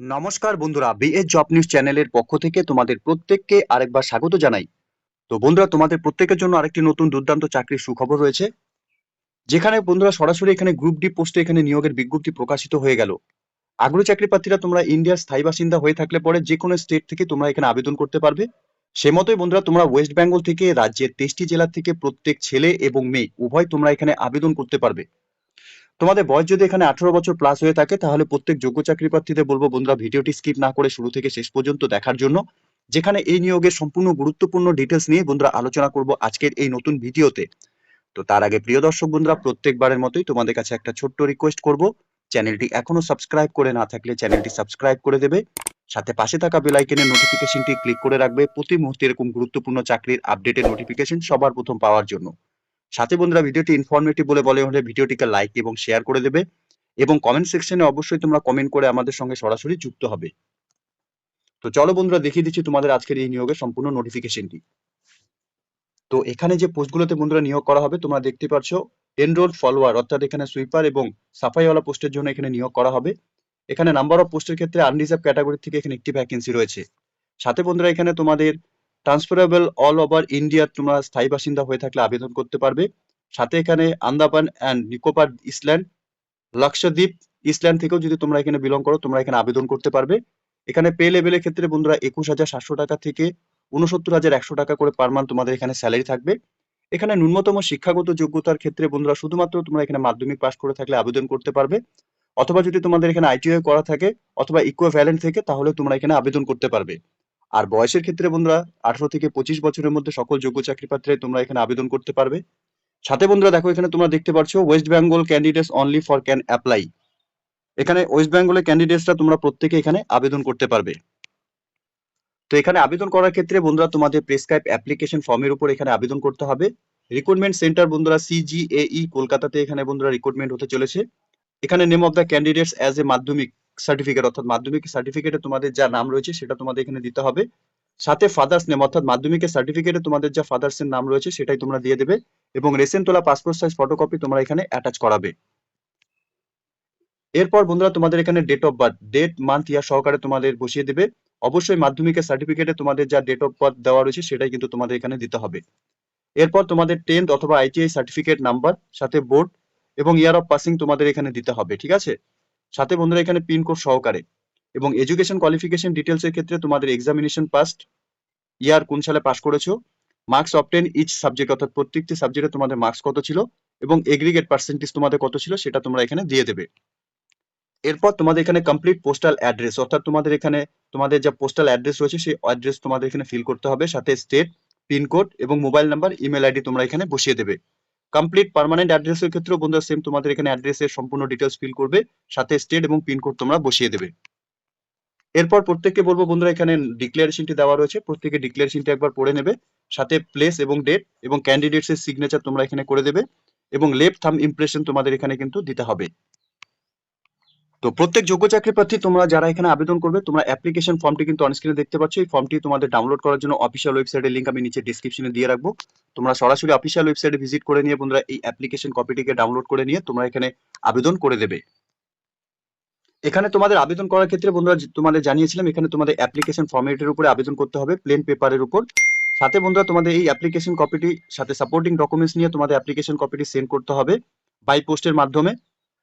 নমস্কার বন্ধুরা BS job news চ্যানেলের পক্ষ থেকে তোমাদের প্রত্যেককে আরেকবার স্বাগত জানাই। তো বন্ধুরা, তোমাদের প্রত্যেকের জন্য আরেকটি নতুন দুর্দান্ত চাকরির সুখবর রয়েছে, যেখানে বন্ধুরা সরাসরি এখানে গ্রুপ ডি পোস্টে এখানে নিয়োগের বিজ্ঞপ্তি প্রকাশিত হয়ে গেল। আগ্রহী চাকরি প্রার্থীরা তোমরা ইন্ডিয়ার স্থায়ী বাসিন্দা হয়ে থাকলে পরে যে কোনো স্টেট থেকে তোমরা এখানে আবেদন করতে পারবে। সে মতোই বন্ধুরা, তোমরা ওয়েস্ট বেঙ্গল থেকে, রাজ্যের তেইশটি জেলা থেকে প্রত্যেক ছেলে এবং মেয়ে উভয় তোমরা এখানে আবেদন করতে পারবে। তোমাদের বয়স যদি এখানে আঠারো বছর প্লাস হয়ে থাকে, তাহলে প্রত্যেক যোগ্য চাকরি প্রার্থীদের বলব বন্ধুরা, ভিডিওটি স্কিপ না করে শুরু থেকে শেষ পর্যন্ত দেখার জন্য। যেখানে এই নিয়োগের সম্পূর্ণ গুরুত্বপূর্ণ ডিটেলস নিয়ে বন্ধুরা আলোচনা করব আজকের এই নতুন ভিডিওতে। তো তার আগে প্রিয় দর্শক বন্ধুরা, প্রত্যেকবারের মতোই তোমাদের কাছে একটা ছোট্ট রিকোয়েস্ট করব। চ্যানেলটি এখনও সাবস্ক্রাইব করে না থাকলে চ্যানেলটি সাবস্ক্রাইব করে দেবে। সাথে পাশে থাকা বেল আইকনের নোটিফিকেশনটি ক্লিক করে রাখবে। প্রতি মুহূর্তে এরকম গুরুত্বপূর্ণ চাকরির আপডেটের নোটিফিকেশন সবার প্রথম পাওয়ার জন্য। সাথে বন্ধুরা ভিডিওটি ইনফরমেটিভ বলে বলে হলে ভিডিওটিকে লাইক এবং শেয়ার করে দেবে এবং কমেন্ট সেকশনে অবশ্যই তোমরা কমেন্ট করে আমাদের সঙ্গে সরাসরি যুক্ত হবে। তো চলো বন্ধুরা দেখিয়ে দিচ্ছি তোমাদের আজকের এই নিয়োগের সম্পূর্ণ নোটিফিকেশনটি তো এখানে যে পোস্টগুলোতে বন্ধুরা নিয়োগ করা হবে, তোমরা দেখতে পাচ্ছ এনরোল ফলোয়ার অর্থাৎ এখানে সুইপার এবং সাফাইওয়ালা পোস্টের জন্য এখানে নিয়োগ করা হবে। এখানে নাম্বার অফ পোস্টের ক্ষেত্রে আনরিজার্ভ ক্যাটাগরি থেকে এখানে একটি ভ্যাকেন্সি রয়েছে। সাথে বন্ধুরা এখানে তোমাদের ট্রান্সফারেবল অল ওভার ইন্ডিয়া তোমরা স্থায়ী বাসিন্দা হয়ে থাকলে আবেদন করতে পারবে। সাথে এখানে Andaman and Nicobar island, Lakshadweep island থেকেও যদি তোমরা এখানে বিলং করো, তোমরা এখানে আবেদন করতে পারবে। এখানে পে লেভেলের ক্ষেত্রে বন্ধুরা একুশ হাজার সাতশো টাকা থেকে উনসত্তর হাজার একশো টাকা করে পার মান্থ তোমাদের এখানে স্যালারি থাকবে। এখানে ন্যূনতম শিক্ষাগত যোগ্যতার ক্ষেত্রে বন্ধুরা শুধুমাত্র তোমরা এখানে মাধ্যমিক পাস করে থাকলে আবেদন করতে পারবে। অথবা যদি তোমাদের এখানে আইটিআই করা থাকে, অথবা ইকুইভ্যালেন্ট থেকে, তাহলে তোমরা এখানে আবেদন করতে পারবে। আর বয়সের ক্ষেত্রে বন্ধুরা, আঠারো থেকে পঁচিশ বছরের মধ্যে সকল যোগ্য চাকরি তোমরা এখানে আবেদন করতে পারবে। সাথে বন্ধুরা, দেখো এখানে তোমরা দেখতে পাচ্ছ West Bengal candidates only for can apply এখানে ওয়েস্ট বেঙ্গলের ক্যান্ডিডেটসরা তোমরা প্রত্যেকে এখানে আবেদন করতে পারবে। তো এখানে আবেদন করার ক্ষেত্রে বন্ধুরা, তোমাদের প্রেসক্রাইব অ্যাপ্লিকেশন ফর্মের উপর এখানে আবেদন করতে হবে। রিক্রুটমেন্ট সেন্টার বন্ধুরা সিজিএই কলকাতাতে এখানে বন্ধুরা রিক্রুটমেন্ট হতে চলেছে। এখানে name of the candidates as a Madhyamik. Certificate অর্থাৎ মাধ্যমিক সার্টিফিকেটে তোমাদের যা নাম রয়েছে সেটা তোমাদের এখানে দিতে হবে। সাথে ফাদার্স নেম অর্থাৎ মাধ্যমিকের সার্টিফিকেটে তোমাদের যা ফাদার্স এর নাম রয়েছে সেটাই তোমরা দিয়ে দেবে এবং রেসেন্ট তোলা পাসপোর্ট সাইজ ফটোকপি তোমরা এখানে অ্যাটাচ করাবে। এরপর বন্ধুরা তোমাদের এখানে date of birth date month year সহকারে তোমাদের বসিয়ে দেবে। অবশ্যই মাধ্যমিকের সার্টিফিকেটে তোমাদের যা ডেট অফ বার্থ দেওয়া রয়েছে সেটাই কিন্তু তোমাদের এখানে দিতে হবে। এরপর তোমাদের টেন্থ অথবা আইটিআই সার্টিফিকেট নাম্বার সাথে বোর্ড এবং ইয়ার অফ পাসিং তোমাদের এখানে দিতে হবে, ঠিক আছে? সাথে বন্ধুরা এখানে পিন কোড সহকারে এবং এডুকেশন কোয়ালিফিকেশন ডিটেলস এর ক্ষেত্রে তোমাদের এক্সামিনেশন পাস্ট ইয়ার কোন সালে পাস করেছ মার্কস অবটেন ইচ সাবজেক্ট অর্থাৎ প্রত্যেকটি সাবজেক্টে তোমাদের মার্কস কত ছিল এবং এগ্রিগেট পার্সেন্টেজ তোমাদের কত ছিল সেটা তোমরা এখানে দিয়ে দেবে। এরপর তোমাদের এখানে কমপ্লিট পোস্টাল অ্যাড্রেস অর্থাৎ তোমাদের এখানে তোমাদের যা পোস্টাল অ্যাড্রেস রয়েছে সেই অ্যাড্রেস তোমাদের এখানে ফিল করতে হবে, সাথে স্টেট পিনকোড এবং মোবাইল নাম্বার ইমেল আইডি তোমরা এখানে বসিয়ে দেবে। কমপ্লিট পার্মানেন্ট অ্যাড্রেসের ক্ষেত্রেও বন্ধুরা সেম তোমাদের এখানে অ্যাড্রেসের সম্পূর্ণ ডিটেলস ফিল করবে, সাথে স্টেট এবং পিনকোড তোমরা বসিয়ে দেবে। এরপর প্রত্যেককে বলব বন্ধুরা এখানে ডিক্লারেশনটি দেওয়া রয়েছে, প্রত্যেকে ডিক্লারেশনটি একবার পড়ে নেবে, সাথে প্লেস এবং ডেট এবং ক্যান্ডিডেটসের সিগনেচার তোমরা এখানে করে দেবে এবং লেফট থাম ইমপ্রেশন তোমাদের এখানে কিন্তু দিতে হবে। তো প্রত্যেক যোগ্য চাকরি প্রার্থী তোমরা যারা এখানে আবেদন করবে, তোমরা অ্যাপ্লিকেশন ফর্মটি কিন্তু অনস্ক্রিনে দেখতে পাচ্ছ। এই ফর্মটি তোমাদের ডাউনলোড করার জন্য অফিসিয়াল ওয়েবসাইটের লিঙ্ক আমি নিচে ডিসক্রিপশনে দিয়ে রাখব। তোমরা সরাসরি অফিসিয়াল ওয়েবসাইটে ভিজিট করে নিয়ে বন্ধুরা এই অ্যাপ্লিকেশন কপিটিকে ডাউনলোড করে নিয়ে তোমরা এখানে আবেদন করে দেবে। এখানে তোমাদের আবেদন করার ক্ষেত্রে বন্ধুরা তোমাদের জানিয়েছিলাম, এখানে তোমাদের অ্যাপ্লিকেশন ফর্মেটের উপরে আবেদন করতে হবে প্লেন পেপারের উপর। সাথে বন্ধুরা তোমাদের এই অ্যাপ্লিকেশন কপিটি সাথে সাপোর্টিং ডকুমেন্টস নিয়ে তোমাদের অ্যাপ্লিকেশন কপিটি সেন্ড করতে হবে বাই পোস্টের মাধ্যমে।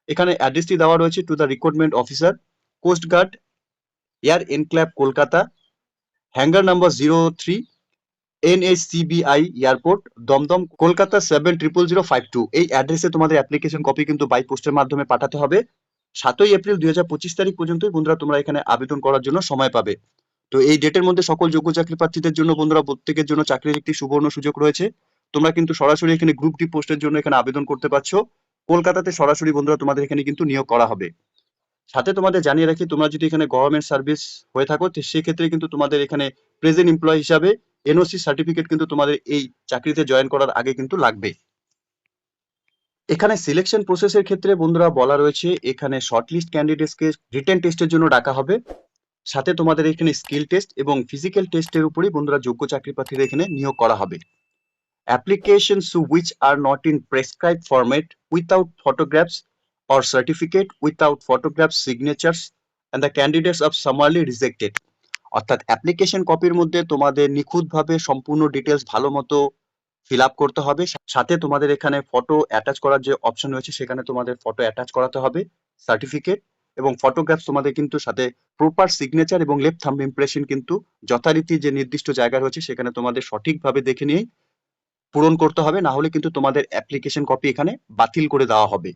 এখানে অ্যাড্রেসটি দেওয়া রয়েছে to the recruitment officer coastguard air enclave Kolkata hangar number zero three NSCBI airport Dumdum Kolkata seven triple zero five two এই অ্যাড্রেসে তোমাদের অ্যাপ্লিকেশন কপি কিন্তু বাই পোস্টের মাধ্যমে পাঠাতে হবে। সাতই এপ্রিল দুই হাজার পঁচিশ তারিখ পর্যন্তই বন্ধুরা তোমরা এখানে আবেদন করার জন্য সময় পাবে। তো এই ডেটের মধ্যে সকল যোগ্য চাকরি প্রার্থীদের জন্য বন্ধুরা প্রত্যেকের জন্য চাকরির একটি সুবর্ণ সুযোগ রয়েছে। তোমরা কিন্তু সরাসরি এখানে গ্রুপ ডি পোস্টের জন্য এখানে আবেদন করতে পারছ। কলকাতাতে সরাসরি বন্ধুরা তোমাদের এখানে কিন্তু নিয়োগ করা হবে। সাথে তোমাদের জানিয়ে রাখি, তোমরা যদি এখানে গভর্নমেন্ট সার্ভিস হয়ে থাকো সেক্ষেত্রে কিন্তু তোমাদের এখানে প্রেজেন্ট এমপ্লয় হিসাবে এনওসি সার্টিফিকেট কিন্তু তোমাদের এই চাকরিতে জয়েন করার আগে কিন্তু লাগবে। এখানে সিলেকশন প্রসেসের ক্ষেত্রে বন্ধুরা বলা রয়েছে, এখানে শর্টলিস্ট ক্যান্ডিডেটসকে রিটেন টেস্টের জন্য ডাকা হবে। সাথে তোমাদের এখানে স্কিল টেস্ট এবং ফিজিক্যাল টেস্টের উপরই বন্ধুরা যোগ্য চাকরি প্রার্থীদের এখানে নিয়োগ করা হবে। Applications which are not in prescribed format without photographs or certificate, without photographs signatures and the candidates of summarily rejected অর্থাৎ অ্যাপ্লিকেশন কপির মধ্যে তোমাদের নিখুঁতভাবে সম্পূর্ণ ডিটেলস ভালো মতো ফিল আপ করতে হবে। সাথে তোমাদের এখানে ফটো অ্যাটাচ করার যে অপশন রয়েছে, সেখানে তোমাদের ফটো অ্যাটাচ করাতে হবে সার্টিফিকেট এবং ফটোগ্রাফস তোমাদের কিন্তু সাথে প্রপার সিগনেচার এবং লেফট থাম্ব ইমপ্রেশন কিন্তু যথারীতি যে নির্দিষ্ট জায়গা রয়েছে, সেখানে তোমাদের সঠিকভাবে দেখে নিয়ে পূরণ করতে হবে, না হলে কিন্তু তোমাদের অ্যাপ্লিকেশন কপি এখানে বাতিল করে দেওয়া হবে।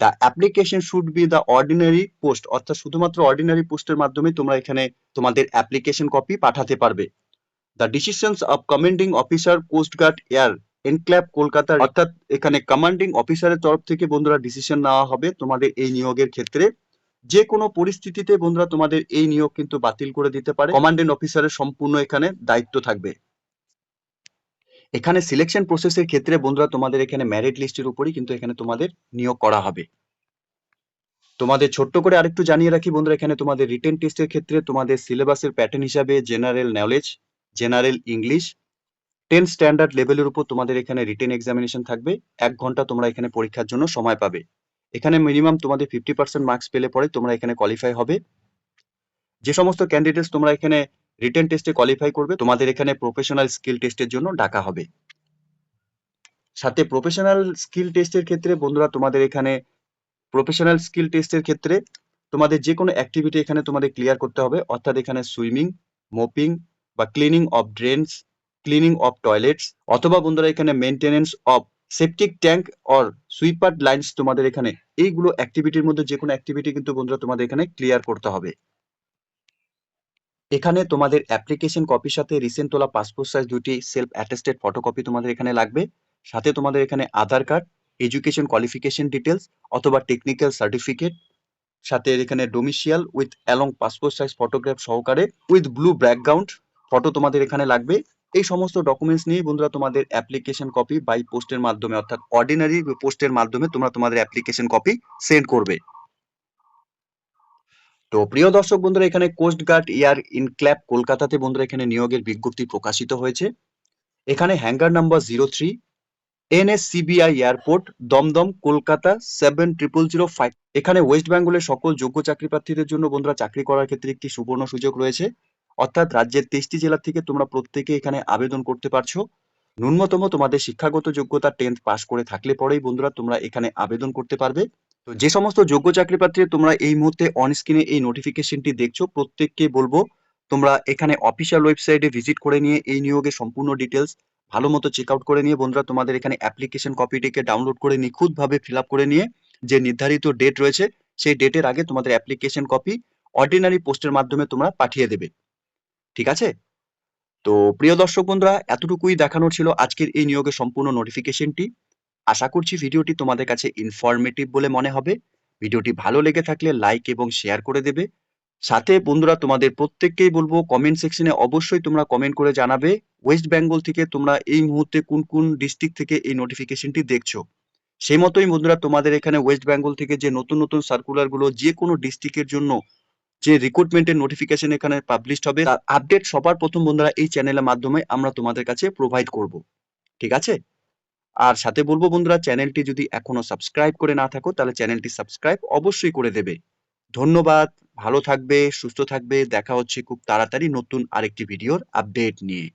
The application should be the ordinary post অর্থাৎ শুধুমাত্র অর্ডিনারি পোস্টের মাধ্যমে তোমরা এখানে তোমাদের অ্যাপ্লিকেশন কপি পাঠাতে পারবে। The decisions of commanding officer coast guard air enclave Kolkata অর্থাৎ এখানে কমান্ডিং অফিসারের তরফ থেকে বন্ধুরা ডিসিশন নেওয়া হবে তোমাদের এই নিয়োগের ক্ষেত্রে। যে কোনো পরিস্থিতিতে বন্ধুরা তোমাদের এই নিয়োগ কিন্তু বাতিল করে দিতে পারে। কমান্ডিং অফিসারের সম্পূর্ণ এখানে দায়িত্ব থাকবে। এখানে সিলেকশন প্রসেসের ক্ষেত্রে বন্ধুরা তোমাদের এখানে ম্যারিট লিস্টের উপরই কিন্তু এখানে তোমাদের নিয়োগ করা হবে। তোমাদের ছোট্ট করে আরেকটু জানিয়ে রাখি বন্ধুরা, এখানে তোমাদের রিটেন টেস্টের ক্ষেত্রে তোমাদের সিলেবাসের প্যাটার্ন হিসাবে general knowledge general English ten standard লেভেলের উপর তোমাদের এখানে রিটেন এক্সামিনেশন থাকবে। এক ঘণ্টা তোমরা এখানে পরীক্ষার জন্য সময় পাবে। এখানে মিনিমাম তোমাদের ফিফটি পার্সেন্ট মার্কস পেলে পরে তোমরা এখানে কোয়ালিফাই হবে। যে সমস্ত ক্যান্ডিডেটস তোমরা এখানে রিটেন টেস্টে কোয়ালিফাই করবে, তোমাদের এখানে প্রফেশনাল স্কিল টেস্টের জন্য ডাকা হবে। সাথে প্রফেশনাল স্কিল টেস্টের ক্ষেত্রে বন্ধুরা, তোমাদের এখানে প্রফেশনাল স্কিল টেস্টের ক্ষেত্রে তোমাদের যে কোনো অ্যাক্টিভিটি এখানে তোমাদের ক্লিয়ার করতে হবে। অর্থাৎ এখানে সুইমিং মোপিং বা cleaning of drains cleaning of toilets অথবা বন্ধুরা, এখানে maintenance of septic tank or sweeper lines তোমাদের এখানে, এইগুলো অ্যাক্টিভিটির মধ্যে যে কোনো অ্যাক্টিভিটি কিন্তু বন্ধুরা, তোমাদের এখানে ক্লিয়ার করতে হবে। এখানে তোমাদের অ্যাপ্লিকেশন কপির সাথে রিসেন্ট তোলা পাসপোর্ট সাইজ দুটি সেলফ অ্যাটেস্টেড ফটোকপি তোমাদের এখানে লাগবে। সাথে তোমাদের এখানে Aadhaar card education qualification details অথবা টেকনিক্যাল সার্টিফিকেট সাথে এখানে domicile with along passport size photograph সহকারে উইথ ব্লু ব্যাকগ্রাউন্ড ফটো তোমাদের এখানে লাগবে। এই সমস্ত ডকুমেন্টস নিয়ে বন্ধুরা তোমাদের অ্যাপ্লিকেশন কপি বাই পোস্টের মাধ্যমে, অর্থাৎ অর্ডিনারি পোস্টের মাধ্যমে তোমরা তোমাদের অ্যাপ্লিকেশন কপি সেন্ড করবে। তো প্রিয় দর্শক বন্ধুরা, এখানে কোস্ট গার্ড এয়ার ইনক্ল্যাব কলকাতাতে বন্ধুরা, এখানে নিয়োগের বিজ্ঞপ্তি প্রকাশিত হয়েছে। এখানে hangar number zero three NSCBI airport Dumdum, Kolkata seven triple zero five এখানে ওয়েস্ট বেঙ্গলের সকল যোগ্য চাকরি প্রার্থীদের জন্য বন্ধুরা, চাকরি করার ক্ষেত্রে একটি সুবর্ণ সুযোগ রয়েছে। অর্থাৎ রাজ্যের তেইশটি জেলা থেকে তোমরা প্রত্যেকে এখানে আবেদন করতে পারছ। ন্যূনতম তোমাদের শিক্ষাগত যোগ্যতা টেন্থ পাশ করে থাকলে পরেই বন্ধুরা, তোমরা এখানে আবেদন করতে পারবে। তো যে সমস্ত যোগ্য চাকরি প্রার্থী তোমরা এই মুহূর্তে অন স্ক্রিনে এই নোটিফিকেশনটি দেখছ, প্রত্যেককে বলব, তোমরা এখানে অফিসিয়াল ওয়েবসাইটে ভিজিট করে নিয়ে এই নিয়োগের সম্পূর্ণ ডিটেলস ভালো মতো চেক আউট করে নিয়ে বন্ধুরা তোমাদের এখানে অ্যাপ্লিকেশন কপিটিকে ডাউনলোড করে নিখুঁতভাবে ফিল আপ করে নিয়ে যে নির্ধারিত ডেট রয়েছে, সেই ডেটের আগে তোমাদের অ্যাপ্লিকেশন কপি অর্ডিনারি পোস্টের মাধ্যমে তোমরা পাঠিয়ে দেবে। ঠিক আছে? তো প্রিয় দর্শক বন্ধুরা, এতটুকুই দেখানোর ছিল আজকের এই নিয়োগের সম্পূর্ণ নোটিফিকেশনটি আশা করছি ভিডিওটি তোমাদের কাছে ইনফরমেটিভ বলে মনে হবে। ভিডিওটি ভালো লেগে থাকলে লাইক এবং শেয়ার করে দেবে। সাথে বন্ধুরা, তোমাদের প্রত্যেককেই বলব কমেন্ট সেকশনে অবশ্যই তোমরা কমেন্ট করে জানাবে ওয়েস্ট বেঙ্গল থেকে তোমরা এই মুহূর্তে কোন কোন ডিস্ট্রিক্ট থেকে এই নোটিফিকেশনটি দেখছ। সেই মতোই বন্ধুরা, তোমাদের এখানে ওয়েস্ট বেঙ্গল থেকে যে নতুন নতুন সার্কুলারগুলো, যে কোনো ডিস্ট্রিক্টের জন্য যে রিক্রুটমেন্টের নোটিফিকেশন এখানে পাবলিশ হবে, তার আপডেট সবার প্রথম বন্ধুরা এই চ্যানেলের মাধ্যমে আমরা তোমাদের কাছে প্রোভাইড করব। ঠিক আছে? আর সাথে বলব বন্ধুরা, চ্যানেলটি যদি এখনও সাবস্ক্রাইব করে না থাকো, তাহলে চ্যানেলটি সাবস্ক্রাইব অবশ্যই করে দেবে। ধন্যবাদ, ভালো থাকবে, সুস্থ থাকবে, দেখা হচ্ছে খুব তাড়াতাড়ি নতুন আরেকটি ভিডিওর আপডেট নিয়ে।